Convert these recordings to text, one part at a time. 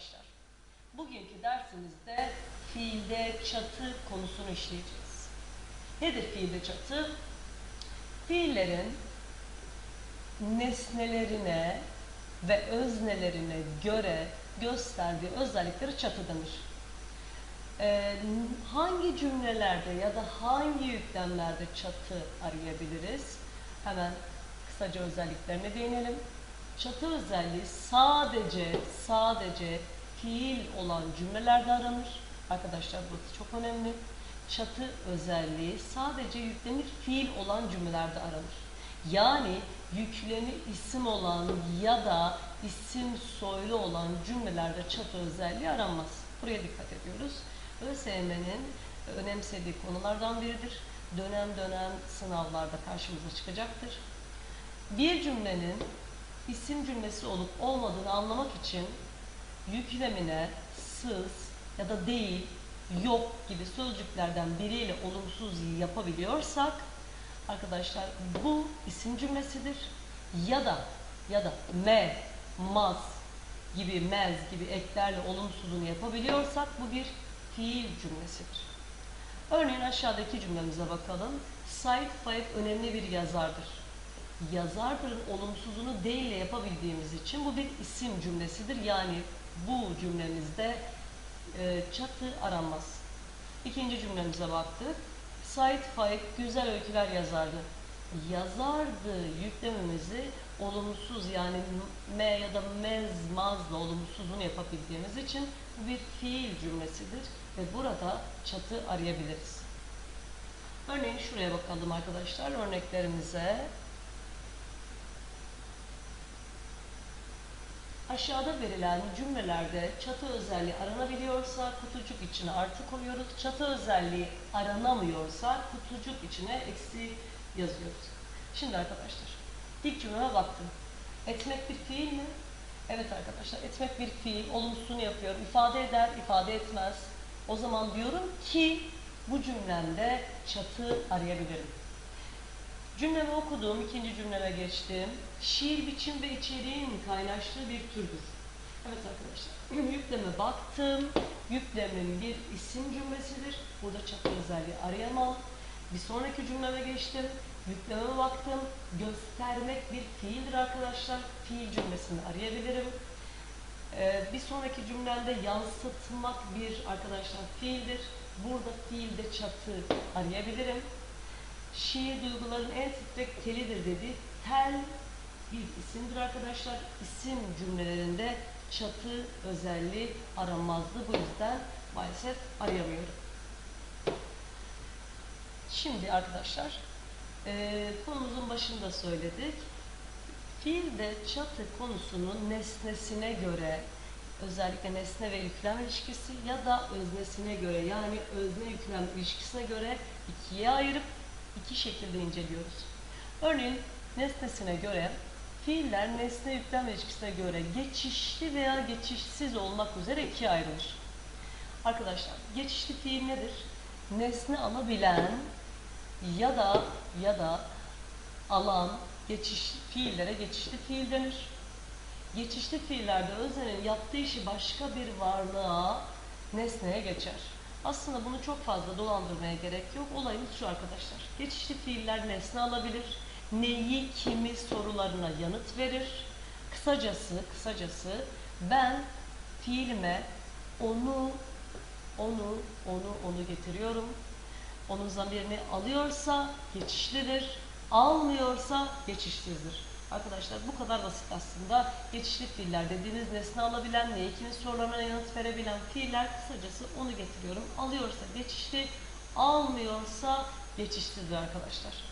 arkadaşlar. Bugünkü dersimizde fiilde çatı konusunu işleyeceğiz. Nedir fiilde çatı? Fiillerin nesnelerine ve öznelerine göre gösterdiği özellikleri çatı denir. Ee, hangi cümlelerde ya da hangi yüklemlerde çatı arayabiliriz? Hemen kısaca özelliklerine değinelim. Çatı özelliği sadece sadece fiil olan cümlelerde aranır. Arkadaşlar burası çok önemli. Çatı özelliği sadece yüklemi fiil olan cümlelerde aranır. Yani yüklemi isim olan ya da isim soylu olan cümlelerde çatı özelliği aranmaz. Buraya dikkat ediyoruz. ÖSYM'nin önemsediği konulardan biridir. Dönem dönem sınavlarda karşımıza çıkacaktır. Bir cümlenin isim cümlesi olup olmadığını anlamak için yüklemine sız ya da değil, yok gibi sözcüklerden biriyle olumsuz yapabiliyorsak arkadaşlar bu isim cümlesidir. Ya da ya da me, maz gibi mez gibi eklerle olumsuzunu yapabiliyorsak bu bir fiil cümlesidir. Örneğin aşağıdaki cümlemize bakalım. Said Faik önemli bir yazardır. Yazardırın olumsuzunu değil ile yapabildiğimiz için bu bir isim cümlesidir. Yani bu cümlemizde e, çatı aranmaz. İkinci cümlemize baktık. Said Faik güzel öyküler yazardı. Yazardı yüklemimizi olumsuz yani me ya da mez mazla olumsuzunu yapabildiğimiz için bu bir fiil cümlesidir ve burada çatı arayabiliriz. Örneğin şuraya bakalım arkadaşlar örneklerimize. Aşağıda verilen cümlelerde çatı özelliği aranabiliyorsa kutucuk içine artı koyuyoruz. Çatı özelliği aranamıyorsa kutucuk içine eksi yazıyoruz. Şimdi arkadaşlar ilk cümleme baktım. Etmek bir fiil mi? Evet arkadaşlar etmek bir fiil. Olumsuzunu yapıyor. İfade eder, ifade etmez. O zaman diyorum ki bu cümlemde çatı arayabilirim. Cümlemi okudum, ikinci cümleme geçtim. Şiir biçim ve içeriğin kaynaştığı bir türdür. Evet arkadaşlar, yükleme baktım. Yüklemin bir isim cümlesidir. Burada çatı özelliği arayamam. Bir sonraki cümleme geçtim. Yüklememe baktım. Göstermek bir fiildir arkadaşlar. Fiil cümlesini arayabilirim. Ee, bir sonraki cümlemde yansıtmak bir arkadaşlar fiildir. Burada fiilde çatı arayabilirim. Şiir duyguların en titrek telidir dedi. Tel bir isimdir arkadaşlar. İsim cümlelerinde çatı özelliği aranmazdı. Bu yüzden maalesef arayamıyorum. Şimdi arkadaşlar e, konumuzun başında söyledik. Fiilde çatı konusunun nesnesine göre özellikle nesne ve yüklem ilişkisi ya da öznesine göre yani özne yüklem ilişkisine göre ikiye ayırıp iki şekilde inceliyoruz. Örneğin nesnesine göre fiiller nesne yüklem ilişkisine göre geçişli veya geçişsiz olmak üzere ikiye ayrılır. Arkadaşlar geçişli fiil nedir? Nesne alabilen ya da ya da alan geçiş fiillere geçişli fiil denir. Geçişli fiillerde öznenin yaptığı işi başka bir varlığa, nesneye geçer. Aslında bunu çok fazla dolandırmaya gerek yok. Olayımız şu arkadaşlar. Geçişli fiiller nesne alabilir. Neyi, kimi sorularına yanıt verir. Kısacası, kısacası ben fiilime onu, onu, onu, onu getiriyorum. Onun zamirini alıyorsa geçişlidir. Almıyorsa geçişsizdir. Arkadaşlar bu kadar basit aslında. Geçişli fiiller dediğiniz nesne alabilen, neyi kimin sorularına yanıt verebilen fiiller kısacası onu getiriyorum. Alıyorsa geçişli, almıyorsa geçişsizdir arkadaşlar.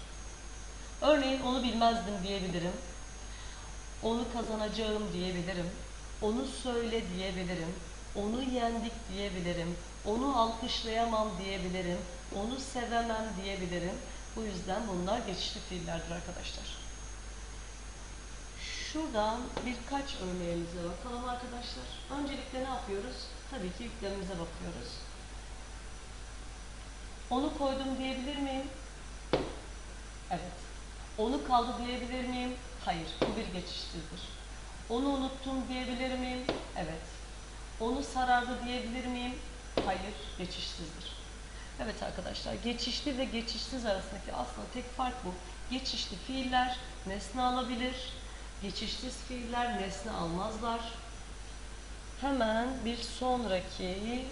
Örneğin onu bilmezdim diyebilirim. Onu kazanacağım diyebilirim. Onu söyle diyebilirim. Onu yendik diyebilirim. Onu alkışlayamam diyebilirim. Onu sevemem diyebilirim. Bu yüzden bunlar geçişli fiillerdir arkadaşlar. Şuradan birkaç örneğimize bakalım arkadaşlar. Öncelikle ne yapıyoruz? Tabii ki yüklemimize bakıyoruz. Onu koydum diyebilir miyim? Evet. Onu kaldı diyebilir miyim? Hayır. Bu bir geçişsizdir. Onu unuttum diyebilir miyim? Evet. Onu sarardı diyebilir miyim? Hayır, geçişsizdir. Evet arkadaşlar, geçişli ve geçişsiz arasındaki aslında tek fark bu. Geçişli fiiller nesne alabilir, geçişsiz fiiller nesne almazlar. Hemen bir sonraki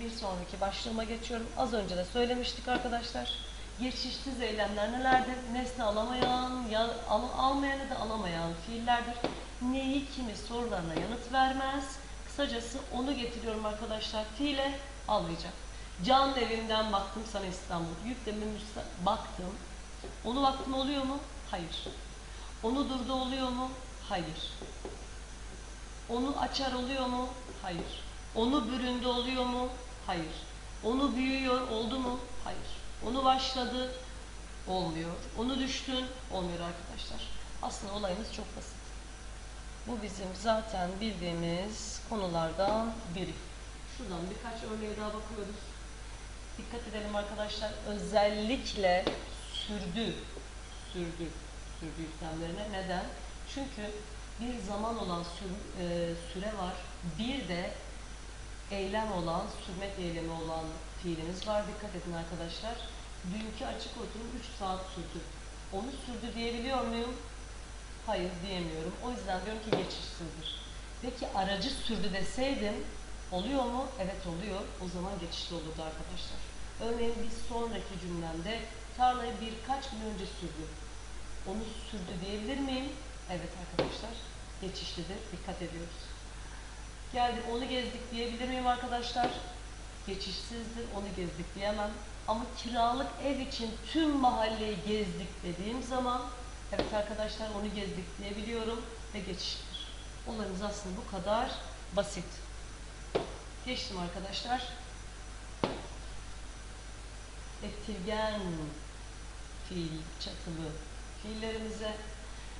bir sonraki başlığıma geçiyorum. Az önce de söylemiştik arkadaşlar. Geçişsiz eylemler nelerdir? Nesne alamayan, ya, al, almayan ya da alamayan fiillerdir. Neyi kimi sorularına yanıt vermez. Kısacası onu getiriyorum arkadaşlar. Fiile almayacak. Can evinden baktım sana İstanbul. Yüklemi baktım. Onu baktım oluyor mu? Hayır. Onu durdu oluyor mu? Hayır. Onu açar oluyor mu? Hayır. Onu büründü oluyor mu? Hayır. Onu büyüyor oldu mu? Hayır. Onu başladı olmuyor. Onu düştün olmuyor arkadaşlar. Aslında olayımız çok basit. Bu bizim zaten bildiğimiz konulardan biri. Şuradan birkaç örneğe daha bakıyoruz. Dikkat edelim arkadaşlar. Özellikle sürdü, sürdü, sürdü yüklemlerine. Neden? Çünkü bir zaman olan e, süre var. Bir de eylem olan, sürmek eylemi olan fiilimiz var. Dikkat edin arkadaşlar. Dünkü açık oturum 3 saat sürdü. Onu sürdü diyebiliyor muyum? Hayır diyemiyorum. O yüzden diyorum ki geçişsizdir. Peki aracı sürdü deseydim oluyor mu? Evet oluyor. O zaman geçişli olurdu arkadaşlar. Örneğin bir sonraki cümlemde tarlayı birkaç gün önce sürdü. Onu sürdü diyebilir miyim? Evet arkadaşlar. Geçişlidir. Dikkat ediyoruz. Geldim onu gezdik diyebilir miyim arkadaşlar? Geçişsizdir. Onu gezdik diyemem. Ama kiralık ev için tüm mahalleyi gezdik dediğim zaman evet arkadaşlar onu gezdik diyebiliyorum ve geçişlidir. Olayımız aslında bu kadar basit. Geçtim arkadaşlar. Ettirgen fiil çatılı fiillerimize.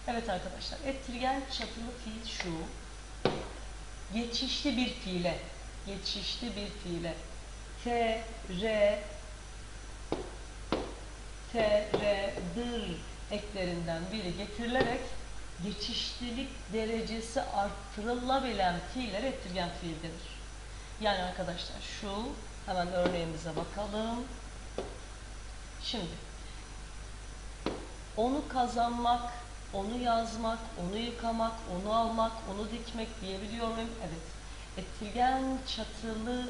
Evet arkadaşlar ettirgen çatılı fiil şu. Geçişli bir fiile, geçişli bir fiile T, R, T, R, dır eklerinden biri getirilerek geçişlilik derecesi arttırılabilen fiiller ettirgen fiil denir. Yani arkadaşlar şu, hemen örneğimize bakalım. Şimdi, onu kazanmak, onu yazmak, onu yıkamak, onu almak, onu dikmek diyebiliyor muyum? Evet. Ettirgen çatılı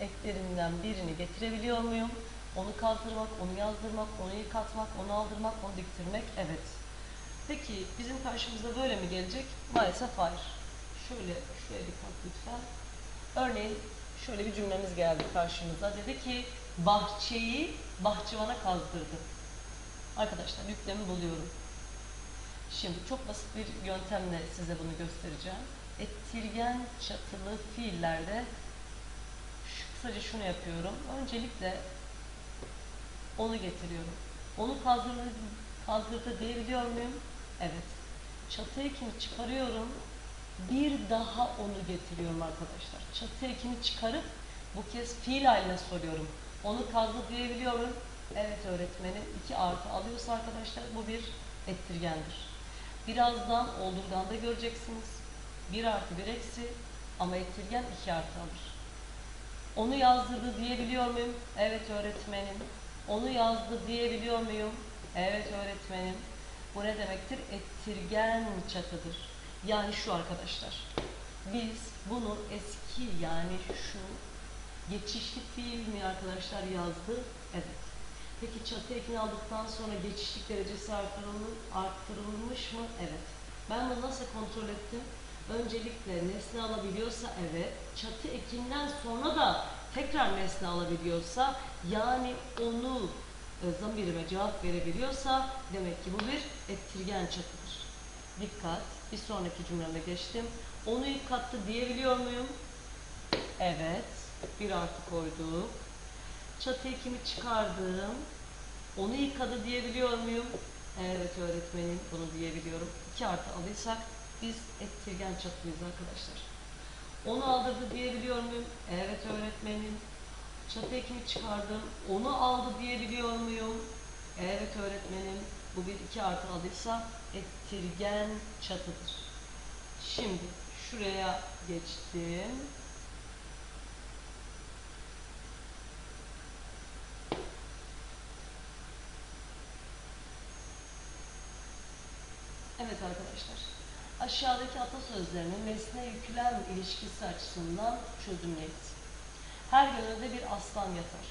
eklerinden birini getirebiliyor muyum? Onu kazdırmak, onu yazdırmak, onu yıkatmak, onu aldırmak, onu diktirmek. Evet. Peki bizim karşımıza böyle mi gelecek? Maalesef hayır. Şöyle, şuraya dikkat lütfen. Örneğin şöyle bir cümlemiz geldi karşımıza. Dedi ki bahçeyi bahçıvana kazdırdı. Arkadaşlar yüklemi buluyorum. Şimdi çok basit bir yöntemle size bunu göstereceğim. Ettirgen çatılı fiillerde şu- kısaca şunu yapıyorum. Öncelikle onu getiriyorum. Onu kazdırdı, kazdırdı diyebiliyor muyum? Evet. Çatı ekini çıkarıyorum. Bir daha onu getiriyorum arkadaşlar. Çatı ekini çıkarıp bu kez fiil haline soruyorum. Onu kazdı diyebiliyor muyum? Evet öğretmenim. 2 artı alıyorsa arkadaşlar bu bir ettirgendir. Birazdan oldurganda göreceksiniz. 1 artı 1 eksi ama ettirgen 2 artı alır. Onu yazdırdı diyebiliyor muyum? Evet öğretmenim. Onu yazdı diyebiliyor muyum? Evet öğretmenim. Bu ne demektir? Ettirgen çatıdır. Yani şu arkadaşlar. Biz bunu eski yani şu geçişli fiil mi arkadaşlar yazdı? Evet. Peki çatı ekini aldıktan sonra geçişlik derecesi artırılmış, arttırılmış mı? Evet. Ben bunu nasıl kontrol ettim? Öncelikle nesne alabiliyorsa evet, çatı ekinden sonra da tekrar nesne alabiliyorsa yani onu e, zamirime cevap verebiliyorsa demek ki bu bir ettirgen çatıdır. Dikkat, bir sonraki cümleme geçtim. Onu yıkattı diyebiliyor muyum? Evet, bir artı koyduk. Çatı ekimi çıkardım. Onu yıkadı diyebiliyor muyum? Evet öğretmenim bunu diyebiliyorum. 2 artı alırsak biz ettirgen çatıyız arkadaşlar. Onu aldırdı diyebiliyor muyum? Evet öğretmenim. Çatı ekimi çıkardım. Onu aldı diyebiliyor muyum? Evet öğretmenim. Bu bir iki artı aldıysa ettirgen çatıdır. Şimdi şuraya geçtim. Evet arkadaşlar. Aşağıdaki atasözlerinin nesne yüklem ilişkisi açısından çözümleyiz. Her gönülde bir aslan yatar.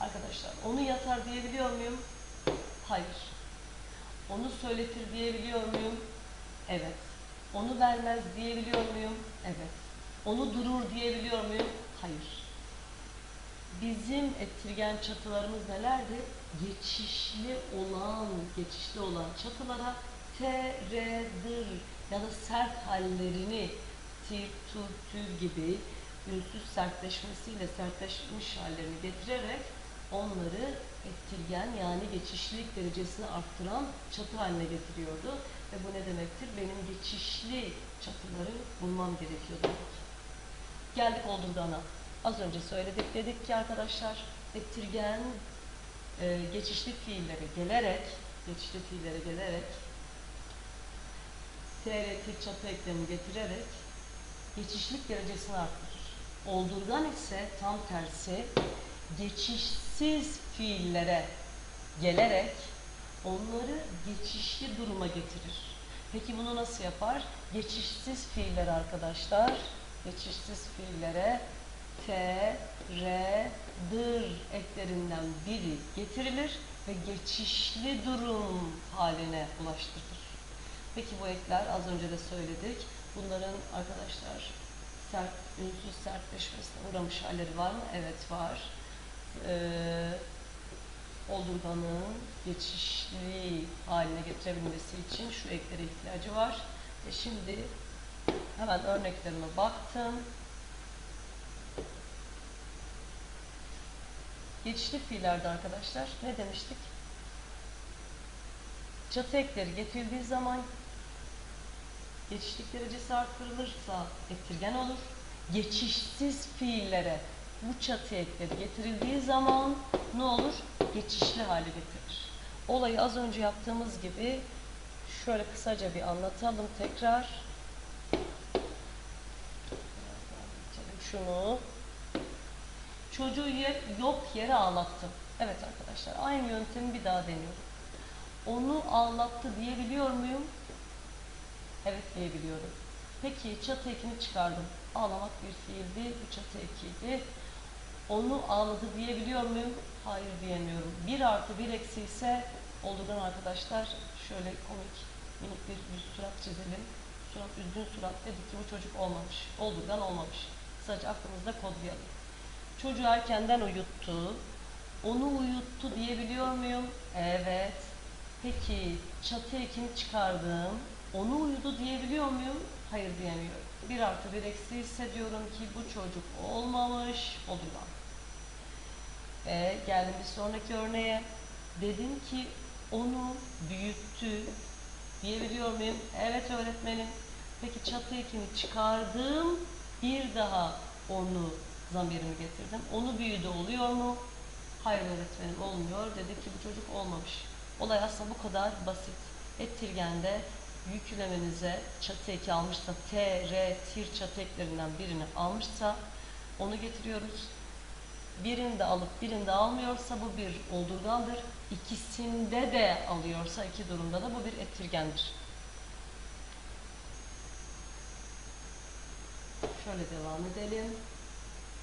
Arkadaşlar onu yatar diyebiliyor muyum? Hayır. Onu söyletir diyebiliyor muyum? Evet. Onu vermez diyebiliyor muyum? Evet. Onu durur diyebiliyor muyum? Hayır. Bizim ettirgen çatılarımız nelerdi? Geçişli olan, geçişli olan çatılara T, R, dır ya da sert hallerini tir, tur, tür gibi ünsüz sertleşmesiyle sertleşmiş hallerini getirerek onları ettirgen yani geçişlilik derecesini arttıran çatı haline getiriyordu. Ve bu ne demektir? Benim geçişli çatıları bulmam gerekiyor demek. Geldik Oldurgan'a. Az önce söyledik dedik ki arkadaşlar ettirgen e, geçişli fiillere gelerek geçişli fiillere gelerek TRT çatı eklemi getirerek geçişlik derecesini arttırır. Oldurgan ise tam tersi geçişsiz fiillere gelerek onları geçişli duruma getirir. Peki bunu nasıl yapar? Geçişsiz fiiller arkadaşlar, geçişsiz fiillere T, R, dır eklerinden biri getirilir ve geçişli durum haline ulaştırılır. Peki bu ekler az önce de söyledik. Bunların arkadaşlar sert, ünsüz sertleşmesine uğramış halleri var mı? Evet var. Ee, Oldurganın geçişli haline getirebilmesi için şu eklere ihtiyacı var. E şimdi hemen örneklerime baktım. Geçişli fiillerde arkadaşlar ne demiştik? Çatı ekleri getirildiği zaman geçişlik derecesi arttırılırsa ettirgen olur. Geçişsiz fiillere bu çatı ekleri getirildiği zaman ne olur? Geçişli hale getirir. Olayı az önce yaptığımız gibi şöyle kısaca bir anlatalım tekrar. Şunu çocuğu yer, yok yere ağlattım. Evet arkadaşlar aynı yöntemi bir daha deniyorum. Onu ağlattı diyebiliyor muyum? Evet diyebiliyorum. Peki çatı ekini çıkardım. Ağlamak bir fiildi, bu çatı ekiydi. Onu ağladı diyebiliyor muyum? Hayır diyemiyorum. Bir artı bir eksi ise olduran arkadaşlar şöyle komik minik bir yüz surat çizelim. Surat üzgün surat dedik ki bu çocuk olmamış. Oldurgan olmamış. Sadece aklımızda kodlayalım. Çocuğu erkenden uyuttu. Onu uyuttu diyebiliyor muyum? Evet. Peki çatı ekini çıkardım. Onu uyudu diyebiliyor muyum? Hayır diyemiyorum. Bir artı bir eksi ise diyorum ki bu çocuk olmamış, olurlar. Ve geldim bir sonraki örneğe. Dedim ki onu büyüttü diyebiliyor muyum? Evet öğretmenim. Peki çatı ekini çıkardım. Bir daha onu zamirimi getirdim. Onu büyüdü oluyor mu? Hayır öğretmenim olmuyor. Dedik ki bu çocuk olmamış. Olay aslında bu kadar basit. Ettirgende yüklemenize çatı eki almışsa T, R, tir çatı eklerinden birini almışsa onu getiriyoruz. Birini de alıp birini de almıyorsa bu bir oldurgandır. İkisinde de alıyorsa iki durumda da bu bir ettirgendir. Şöyle devam edelim.